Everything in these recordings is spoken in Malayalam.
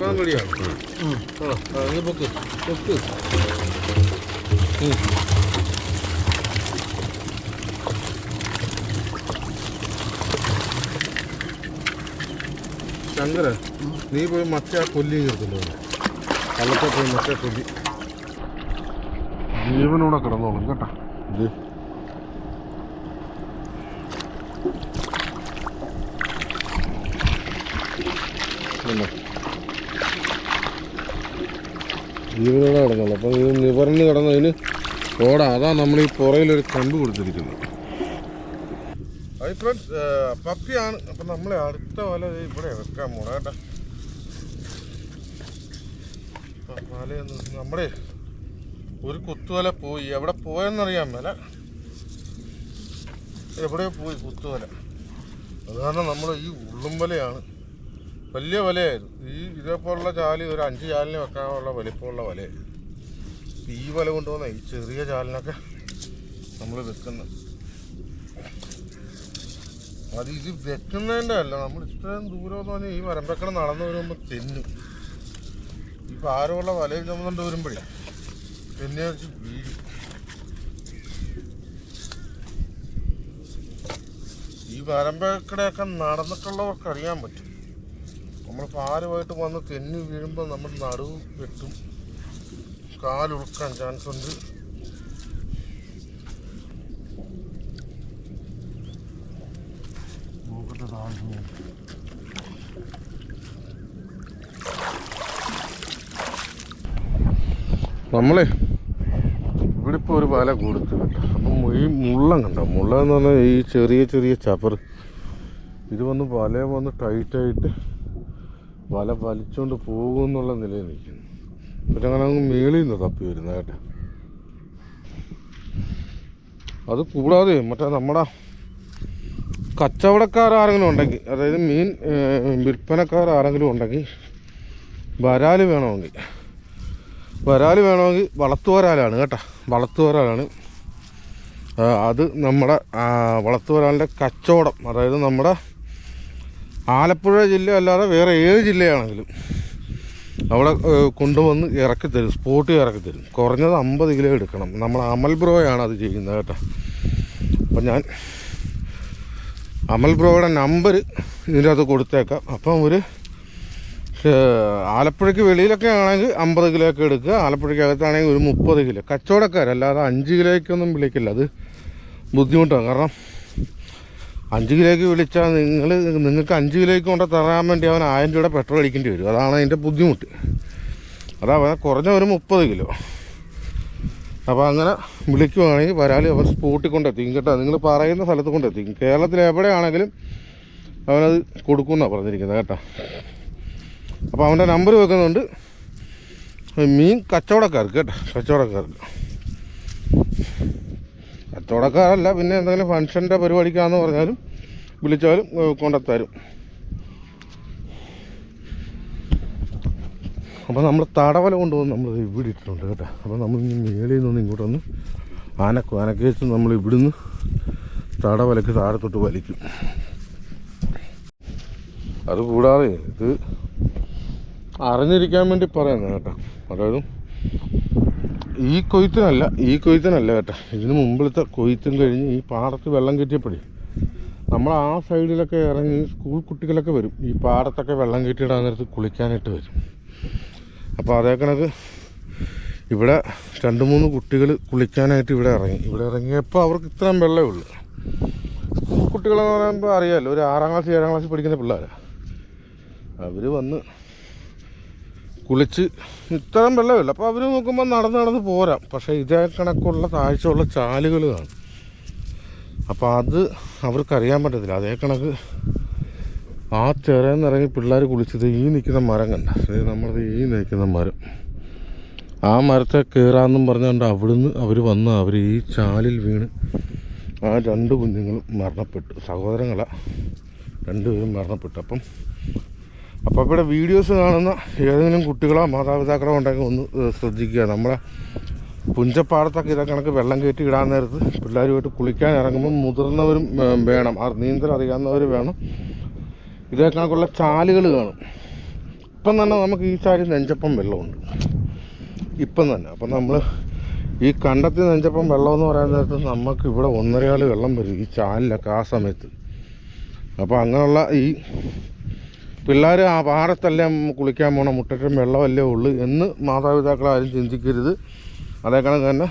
ആ അങ്ങ് പൊക്ക് പൊക്ക്. ശങ്കര നീ പോയി മറ്റേ ആ കൊല്ലി എടുത്തുണ്ടോ കള്ളത്തെ പോയി മറ്റേ കൊല്ലി ജീവനോടെ കിടന്നോളും കേട്ടാ. ഇത്. ജീവനോടെ കിടന്നുള്ളൂ അപ്പം ഇത് നിവർന്ന് കിടന്നതിന് ഓടാ. അതാ നമ്മൾ ഈ പുറയിലൊരു കമ്പ് കൊടുത്തിരിക്കുന്നത്. ഫ്രണ്ട്സ് പപ്പിയാണ്. അപ്പം നമ്മൾ അടുത്ത വല ഇവിടെ വെക്കാൻ പോണ വലയൊന്ന് നമ്മുടെ ഒരു കുത്തുവല പോയി. എവിടെ പോയെന്നറിയാൻ മേല. എവിടെയോ പോയി കുത്തുവല. അത് കാരണം നമ്മൾ ഈ ഉള്ളുംവലയാണ്. വലിയ വലയായിരുന്നു. ഈ ഇതേപോലുള്ള ചാൽ ഒരു അഞ്ച് ചാലിന് വെക്കാനുള്ള വലിപ്പമുള്ള വലയായിരുന്നു ഈ വല കൊണ്ടുവന്ന ഈ ചെറിയ ചാലിനൊക്കെ നമ്മൾ വെക്കുന്നത് അത് ഇത് വെക്കുന്നതിന്റെ അല്ല നമ്മൾ ഇത്രയും ദൂരം എന്ന് പറഞ്ഞാൽ ഈ വരമ്പക്കട നടന്നു വരുമ്പോൾ തെന്നും. ഈ ഭാരമുള്ള വലയിൽ ചുമന്നുകൊണ്ട് വരുമ്പോഴേ തെന്നെ വെച്ച് വീഴും. ഈ വരമ്പക്കടയൊക്കെ നടന്നിട്ടുള്ളവർക്ക് അറിയാൻ പറ്റും. നമ്മൾ കാലുമായിട്ട് വന്ന് തെന്നി വീഴുമ്പോൾ നമ്മൾ നടുവ് വെട്ടും. കാലുറക്കാൻ ചാൻസ് ഉണ്ട്. നോക്കട്ടെ നമ്മളെ ഇവിടെ ഇപ്പോൾ ഒരു വല കൊടുത്തു കേട്ടോ. അപ്പം ഈ മുള്ളം കണ്ടോ? മുള്ള എന്ന് പറഞ്ഞാൽ ഈ ചെറിയ ചെറിയ ചപ്പർ ഇത് വന്ന് വല വന്ന് ടൈറ്റായിട്ട് വല വലിച്ചുകൊണ്ട് പോകുമെന്നുള്ള നിലയിൽ നിൽക്കുന്നു. പിന്നെ അങ്ങനെ അങ്ങ് മേളിൽ നിന്ന് തപ്പി വരുന്നത് കേട്ടോ. അത് കൂടാതെ മറ്റേ നമ്മുടെ കച്ചവടക്കാർ ആരെങ്കിലും ഉണ്ടെങ്കിൽ അതായത് മീൻ ആരെങ്കിലും ഉണ്ടെങ്കിൽ വരാൽ വേണമെങ്കിൽ. വരാൽ വേണമെങ്കിൽ വളർത്തു വരാലാണ് കേട്ടോ. വളർത്തു വരാലാണ് അത് നമ്മുടെ വളർത്തു വരാലിന്റെ കച്ചവടം അതായത് നമ്മുടെ ആലപ്പുഴ ജില്ല അല്ലാതെ വേറെ ഏത് ജില്ലയാണെങ്കിലും അവിടെ കൊണ്ടുവന്ന് ഇറക്കി തരും സ്പോട്ടിൽ ഇറക്കി തരും കുറഞ്ഞത് അമ്പത് കിലോ എടുക്കണം. നമ്മൾ അമൽ ബ്രോയാണ് അത് ചെയ്യുന്നത് കേട്ടോ. അപ്പം ഞാൻ അമൽ ബ്രോയുടെ നമ്പർ ഇതിന്റെ അകത്ത് കൊടുത്തേക്കാം. അപ്പം ഒരു ആലപ്പുഴയ്ക്ക് വെളിയിലൊക്കെ ആണെങ്കിൽ അമ്പത് കിലോ ഒക്കെ എടുക്കുക. ആലപ്പുഴയ്ക്ക് അകത്താണെങ്കിൽ ഒരു മുപ്പത് കിലോ. കച്ചവടക്കാരല്ലാതെ അഞ്ച് കിലോയ്ക്കൊന്നും വിളിക്കില്ല. അത് ബുദ്ധിമുട്ടാണ്. കാരണം അഞ്ച് കിലോയ്ക്ക് വിളിച്ചാൽ നിങ്ങൾ നിങ്ങൾക്ക് അഞ്ച് കിലോയ്ക്ക് കൊണ്ട് തരാൻ വേണ്ടി അവൻ ആയിരം രൂപയുടെ പെട്രോൾ അടിക്കേണ്ടി വരും. അതാണ് അതിന്റെ ബുദ്ധിമുട്ട്. അതാ കുറഞ്ഞ ഒരു മുപ്പത് കിലോ. അപ്പോൾ അങ്ങനെ വിളിക്കുവാണെങ്കിൽ വരാൽ അവൻ സ്പോട്ടിൽ കൊണ്ടെത്തിക്കും കേട്ടോ നിങ്ങൾ പറയുന്ന സ്ഥലത്ത് കൊണ്ടെത്തിക്കും കേരളത്തിൽ എവിടെയാണെങ്കിലും അവനത് കൊടുക്കുമെന്നാണ് പറഞ്ഞിരിക്കുന്നത് കേട്ടോ. അപ്പോൾ അവന്റെ നമ്പർ വെക്കുന്നുണ്ട് മീൻ കച്ചവടക്കാർക്ക് കേട്ടോ കച്ചവടക്കാർക്ക്. കച്ചവടക്കാരല്ല പിന്നെ എന്തെങ്കിലും ഫംഗ്ഷന്റെ പരിപാടിക്കാന്ന് പറഞ്ഞാലും വിളിച്ചാലും കൊണ്ടെത്താരും അപ്പോൾ നമ്മൾ തടവല കൊണ്ടുവന്ന് നമ്മൾ ഇവിടെ ഇട്ടിട്ടുണ്ട് കേട്ടോ. അപ്പോൾ നമ്മൾ മേളിൽ നിന്ന് ഇങ്ങോട്ടൊന്ന് ആനക്കും ആനക്കേച്ച് നമ്മൾ ഇവിടുന്ന് തടവലക്ക് താഴത്തോട്ട് വലിക്കും. അതുകൂടാതെ ഇത് അറിഞ്ഞിരിക്കാൻ വേണ്ടി പറയുന്നത് കേട്ടോ. അതായത് ഈ കൊയ്ത്തിനല്ല ഈ കൊയ്ത്തിനല്ല കേട്ടോ. ഇതിന് മുമ്പിലത്തെ കൊയ്ത്തും കഴിഞ്ഞ് ഈ പാടത്ത് വെള്ളം കയറ്റിയപ്പോഴേ നമ്മൾ ആ സൈഡിലൊക്കെ ഇറങ്ങി സ്കൂൾ കുട്ടികളൊക്കെ വരും. ഈ പാടത്തൊക്കെ വെള്ളം കയറ്റിയിടാൻ നേരത്ത് കുളിക്കാനായിട്ട് വരും. അപ്പോൾ അതേ കണക്ക് ഇവിടെ രണ്ട് മൂന്ന് കുട്ടികൾ കുളിക്കാനായിട്ട് ഇവിടെ ഇറങ്ങി. ഇവിടെ ഇറങ്ങിയപ്പോൾ അവർക്ക് ഇത്രയും വെള്ളമേ ഉള്ളൂ. സ്കൂൾ കുട്ടികളെന്ന് പറയുമ്പോൾ അറിയാമല്ലോ ഒരു ആറാം ക്ലാസ് ഏഴാം ക്ലാസ്സിൽ പഠിക്കുന്ന പിള്ളേരാണ് അവർ വന്ന് കുളിച്ച് ഇത്രയും വെള്ളമില്ല. അപ്പോൾ അവർ നോക്കുമ്പോൾ നടന്ന് നടന്ന് പോരാം. പക്ഷേ ഇതേ കണക്കുള്ള താഴ്ചയുള്ള ചാലുകൾ കാണും. അപ്പോൾ അത് അവർക്കറിയാൻ പറ്റത്തില്ല. അതേ കണക്ക് ആ ഇറങ്ങി പിള്ളേർ കുളിച്ചത് ഈ നിൽക്കുന്ന മരം കണ്ട. നമ്മളത് ഈ നിൽക്കുന്ന മരം. ആ മരത്തെ കയറാമെന്നും പറഞ്ഞുകൊണ്ട് അവിടുന്ന് അവർ വന്ന് അവർ ഈ ചാലിൽ വീണ് ആ രണ്ട് കുഞ്ഞുങ്ങളും മരണപ്പെട്ടു. സഹോദരങ്ങളാണ് രണ്ടുപേരും മരണപ്പെട്ടു. അപ്പം അപ്പോൾ ഇവിടെ വീഡിയോസ് കാണുന്ന ഏതെങ്കിലും കുട്ടികളോ മാതാപിതാക്കളോ ഉണ്ടെങ്കിൽ ഒന്ന് ശ്രദ്ധിക്കുക. നമ്മളെ പുഞ്ചപ്പാടത്തൊക്കെ ഇതൊക്കെ കണക്ക് വെള്ളം കയറ്റി ഇടാൻ നേരത്ത് പിള്ളേരുമായിട്ട് കുളിക്കാൻ ഇറങ്ങുമ്പോൾ മുതിർന്നവരും വേണം. ആ നീന്തൽ അറിയാവുന്നവർ വേണം. ഇതേ കണക്കുള്ള ചാലുകൾ കാണും. ഇപ്പം തന്നെ നമുക്ക് ഈ ചാലിൽ നെഞ്ചപ്പം വെള്ളമുണ്ട്. ഇപ്പം തന്നെ. അപ്പം നമ്മൾ ഈ കണ്ടത്തിൽ നെഞ്ചപ്പം വെള്ളം എന്ന് പറയാൻ നേരത്ത് നമുക്ക് ഇവിടെ ഒന്നരയാൾ വെള്ളം വരും ഈ ചാലിലൊക്കെ ആ സമയത്ത്. അപ്പോൾ അങ്ങനെയുള്ള ഈ പിള്ളേർ ആ പാറത്തല്ലേ കുളിക്കാൻ പോകണം മുട്ടറ്റും വെള്ളമല്ലേ ഉള്ളൂ എന്ന് മാതാപിതാക്കൾ ആരും ചിന്തിക്കരുത്. അതേ കണക്ക് തന്നെ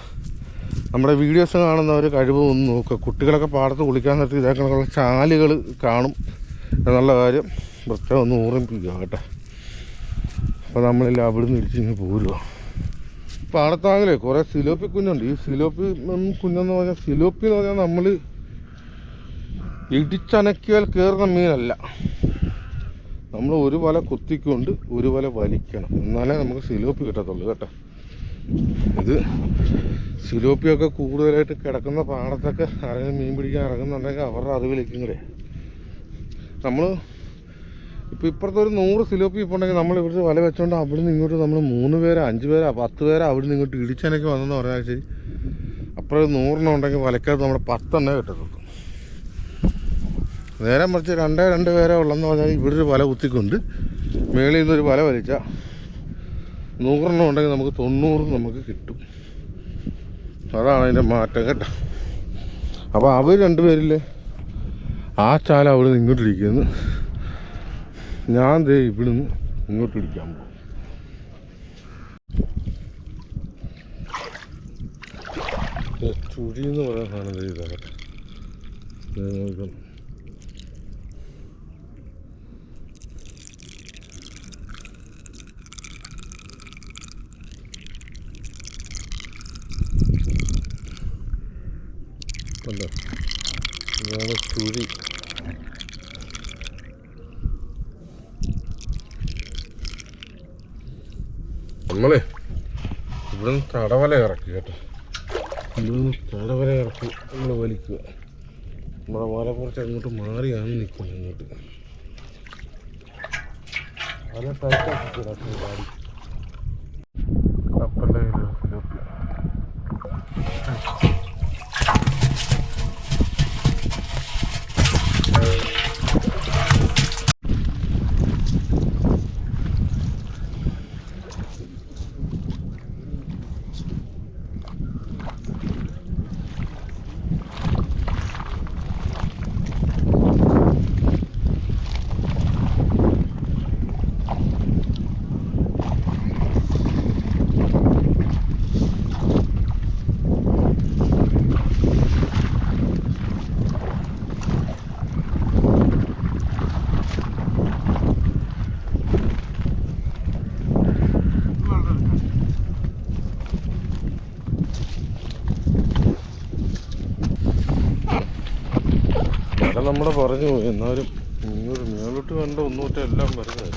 നമ്മുടെ വീഡിയോസ് കാണുന്നവർ കഴിവ് ഒന്ന് നോക്കുക കുട്ടികളൊക്കെ പാടത്ത് കുളിക്കാൻ നിർത്തി ഇതേ കണക്കുള്ള ചാലുകൾ കാണും. എന്നുള്ള കാര്യം. പ്രത്യേകം ഒന്ന് ഓർമ്മിപ്പിക്കുക കേട്ടോ. അപ്പോൾ നമ്മളെല്ലാം അവിടുന്ന് ഇടിച്ചിങ്ങനെ പോരുക പാടത്താങ്ങലേ കുറേ സിലോപ്പി കുഞ്ഞുണ്ട്. ഈ സിലോപ്പി കുഞ്ഞെന്ന് പറഞ്ഞാൽ സിലോപ്പി എന്ന് പറഞ്ഞാൽ നമ്മൾ ഇടിച്ചനക്കിയാൽ കയറുന്ന മീനല്ല. നമ്മൾ ഒരു വല കുത്തിക്കൊണ്ട് ഒരു വല വലിക്കണം. എന്നാലേ നമുക്ക് സിലോപ്പി കിട്ടത്തുള്ളൂ കേട്ടോ. ഇത് സിലോപ്പിയൊക്കെ കൂടുതലായിട്ട് കിടക്കുന്ന പാടത്തൊക്കെ ആരെങ്കിലും മീൻ പിടിക്കാൻ ഇറങ്ങുന്നുണ്ടെങ്കിൽ അവരുടെ അറിവിലേക്കും കൂടെ. നമ്മൾ ഇപ്പോൾ ഇപ്പുറത്തെ ഒരു നൂറ് സിലോപ്പി ഇപ്പോൾ ഉണ്ടെങ്കിൽ നമ്മൾ ഇവിടുത്തെ വല വെച്ചോണ്ട് അവിടെ നിന്ന് ഇങ്ങോട്ട് നമ്മൾ മൂന്ന് പേരോ അഞ്ച് പേരോ പത്ത് പേരോ അവിടെ നിന്ന് ഇങ്ങോട്ട് ഇടിച്ചനൊക്കെ വന്നെന്ന് പറഞ്ഞാൽ ശരി. അപ്പുറം നൂറെണ്ണം ഉണ്ടെങ്കിൽ വലക്കകത്ത് നമ്മുടെ പത്തെണ്ണേ കിട്ടത്തുള്ളൂ. നേരെ മറിച്ച് രണ്ടേ രണ്ട് പേരെ ഉള്ളെന്ന് പറഞ്ഞാൽ ഇവിടെ ഒരു വല കുത്തിക്കൊണ്ട് മേളിൽ നിന്നൊരു വല വലിച്ചാൽ നൂറെണ്ണം ഉണ്ടെങ്കിൽ നമുക്ക് തൊണ്ണൂറ് നമുക്ക് കിട്ടും. അതാണ് അതിന്റെ മാറ്റം കേട്ടോ. അപ്പോൾ അവർ രണ്ടുപേരില്ലേ? ആ ചാല അവിടെ നിന്ന് ഇങ്ങോട്ടിരിക്കുന്നു ഞാൻ ദേ ഇവിടുന്ന് ഇങ്ങോട്ട് ഇടിക്കാൻ പോകും. ചുഴി എന്ന് പറയുന്ന സാധനം ദേ ഇതാ കേട്ടോ ദേ നോക്കാം. കണ്ടോ ചുഴി നമ്മളെ ഇവിടുന്ന് തടവല ഇറക്കി കേട്ടോ. ഇവിടുന്ന് തടവല ഇറക്കി നമ്മൾ വലിക്കുക നമ്മുടെ വല കുറച്ച് അങ്ങോട്ട് മാറിയാണ് നിൽക്കുന്നത് ഇങ്ങോട്ട്. വല ടൈറ്റാക്കി കിടക്കും ഗാഡി കപ്പലിന്റെ വല നമ്മുടെ പറഞ്ഞു പോയി എന്നാലും ഇങ്ങോട്ട് മേലോട്ട് കണ്ട ഒന്നൂറ്റ എല്ലാം വരുന്നത്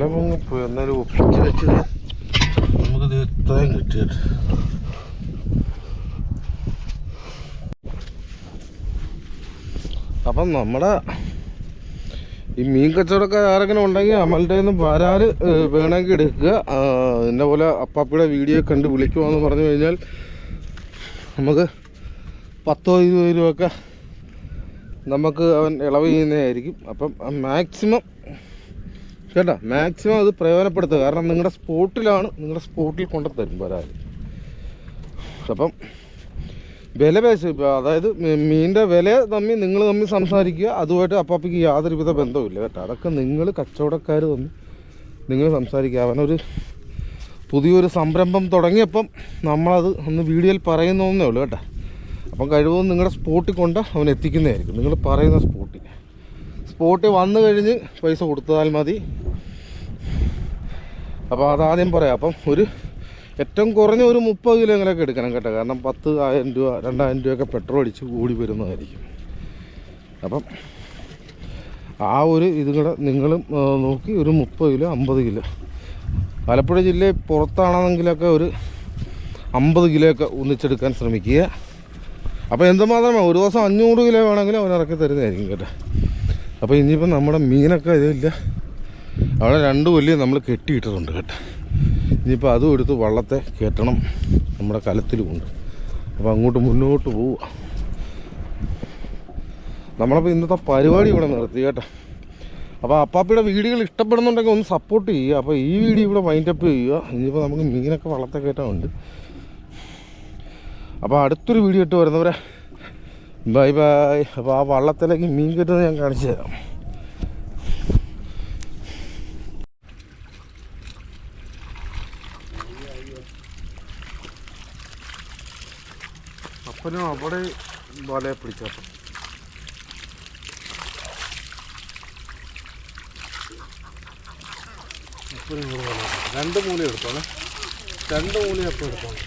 വല പൊങ്ങിപ്പോയി എന്നാലും ഒപ്പിച്ച് വെച്ചത് നമുക്ക് ഇത്രയും കിട്ടിയത്. അപ്പം നമ്മുടെ ഈ മീൻ കച്ചവടക്കാർ ആരെങ്കിലും ഉണ്ടെങ്കിൽ അമലിന്റെ നിന്ന് വരാൽ വേണമെങ്കിൽ എടുക്കുക. എന്നെ പോലെ അപ്പാപ്പിയുടെ വീഡിയോ കണ്ട് വിളിക്കുവാന്ന് പറഞ്ഞു കഴിഞ്ഞാൽ നമുക്ക് പത്തോ ഇരുപത് രൂപയൊക്കെ നമുക്ക് അവൻ ഇളവ് ചെയ്യുന്നതായിരിക്കും. അപ്പം മാക്സിമം കേട്ടോ മാക്സിമം അത് പ്രയോജനപ്പെടുത്തുക. കാരണം നിങ്ങളുടെ സ്പോട്ടിലാണ് നിങ്ങളുടെ സ്പോട്ടിൽ കൊണ്ടുതരും ഒരാൾ അപ്പം വില പേശ അതായത് മീനിന്റെ വില തമ്മിൽ നിങ്ങൾ തമ്മിൽ സംസാരിക്കുക അതുമായിട്ട് അപ്പാപ്പിക്ക് യാതൊരുവിധ ബന്ധവുമില്ല കേട്ടോ. അതൊക്കെ നിങ്ങൾ കച്ചവടക്കാർ തമ്മിൽ നിങ്ങൾ സംസാരിക്കുക. അവനൊരു പുതിയൊരു സംരംഭം തുടങ്ങിയപ്പം നമ്മളത് ഒന്ന് വീഡിയോയിൽ പറയുന്നേ ഉള്ളൂ കേട്ടോ. അപ്പം കഴിവതും നിങ്ങളുടെ സ്പോട്ടിൽ കൊണ്ട് അവൻ എത്തിക്കുന്നതായിരിക്കും നിങ്ങൾ പറയുന്ന സ്പോട്ടിൽ സ്പോട്ടിൽ വന്നു കഴിഞ്ഞ് പൈസ കൊടുത്താൽ മതി. അപ്പോൾ അതാദ്യം പറയാം. അപ്പം ഒരു ഏറ്റവും കുറഞ്ഞ ഒരു മുപ്പത് കിലോ എങ്കിലൊക്കെ എടുക്കണം കേട്ടോ? കാരണം പത്ത് ആയിരം രൂപ രണ്ടായിരം രൂപയൊക്കെ പെട്രോൾ അടിച്ച് കൂടി വരുന്നതായിരിക്കും. അപ്പം ആ ഒരു ഇത് കൂടെ നിങ്ങളും നോക്കി ഒരു മുപ്പത് കിലോ അമ്പത് കിലോ. ആലപ്പുഴ ജില്ലയിൽ പുറത്താണെന്നെങ്കിലൊക്കെ ഒരു അമ്പത് കിലോയൊക്കെ ഒന്നിച്ചെടുക്കാൻ ശ്രമിക്കുക. അപ്പോൾ എന്തുമാത്രമാണ് ഒരു ദിവസം അഞ്ഞൂറ് കിലോ വേണമെങ്കിലും അവൻ ഇറക്കി തരുന്നതായിരിക്കും കേട്ടോ. അപ്പോൾ ഇനിയിപ്പോൾ നമ്മുടെ മീനൊക്കെ ഇതില്ല അവിടെ രണ്ട് കൊല്ലി നമ്മൾ കെട്ടിയിട്ടിട്ടുണ്ട് കേട്ടോ. ഇനിയിപ്പോൾ അതും എടുത്ത് വള്ളത്തെ കയറ്റണം നമ്മുടെ കലത്തിലുമുണ്ട് അപ്പോൾ അങ്ങോട്ട് മുന്നോട്ട് പോവുക. നമ്മളപ്പോൾ ഇന്നത്തെ പരിപാടി ഇവിടെ നിർത്തി കേട്ടോ. അപ്പോൾ അപ്പാപ്പിയുടെ വീഡിയോകൾ ഇഷ്ടപ്പെടുന്നുണ്ടെങ്കിൽ ഒന്ന് സപ്പോർട്ട് ചെയ്യുക. അപ്പോൾ ഈ വീഡിയോ ഇവിടെ വൈൻഡപ്പ് ചെയ്യുക. ഇനിയിപ്പോൾ നമുക്ക് മീനൊക്കെ വള്ളത്തെ കയറ്റാനുണ്ട് അപ്പോൾ അടുത്തൊരു വീഡിയോ ഇട്ട് വരുന്നവരെ ബൈ ബൈ അപ്പോൾ ആ വള്ളത്തിലേക്ക് മീൻ കിട്ടുന്നത് ഞാൻ കാണിച്ചു തരാം. അപ്പനും അവിടെ വലയെ പിടിച്ചപ്പം അപ്പനും രണ്ട് മൂല എടുത്തോളെ രണ്ട് മൂല അപ്പം എടുത്തോളെ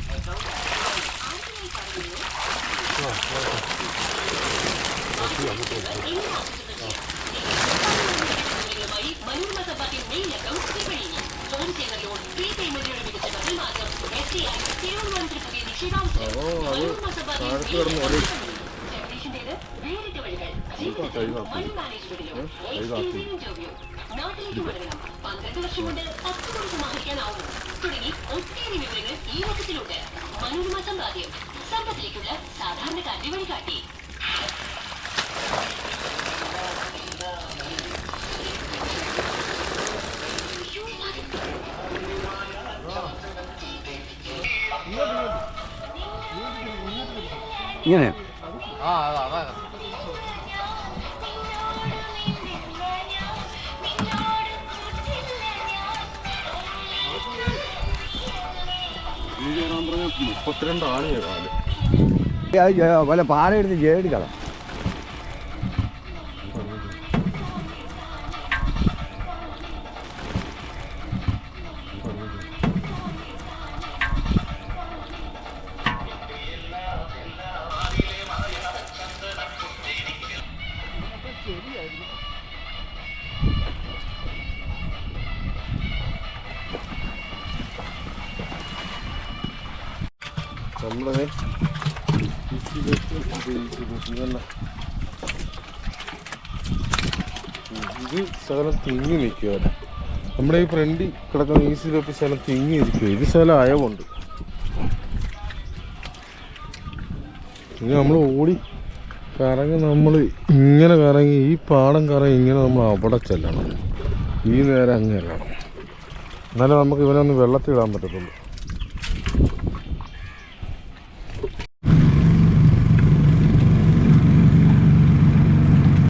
പന്ത്രണ്ട് വർഷം കൊണ്ട് പത്ത് കോടി സമാഹരിക്കാനാവും തുടങ്ങി ഒട്ടേറെ വിവരങ്ങൾ ഈ വകുപ്പിലുണ്ട് മനോരമ സമ്പാദ്യം സമ്പത്തിലേക്കുള്ള സാധാരണക്കാരുടെ വഴികാട്ടി. ഇങ്ങനെ ആ കാൽ അത്. ജ- വല്ല പാലെടുത്ത് ജേടി നമ്മളെ ഇത് ശകലം തിങ്ങി നിൽക്കുക നമ്മുടെ ഈ ഫ്രണ്ടിൽ കിടക്കുന്ന ഈ സിലൊക്കെ ശകലം തിങ്ങി ഇരിക്കുക ഇത് ശകലം അയവുണ്ട്. ഇനി നമ്മൾ ഓടി കറങ്ങി നമ്മൾ ഇങ്ങനെ കറങ്ങി ഈ പാടം കറങ്ങി ഇങ്ങനെ നമ്മൾ അവിടെ ചെല്ലണം. ഈ നേരം അങ്ങ് ചെല്ലണം. എന്നാലേ നമുക്ക് വെള്ളത്തിൽ ഇടാൻ പറ്റത്തുള്ളൂ.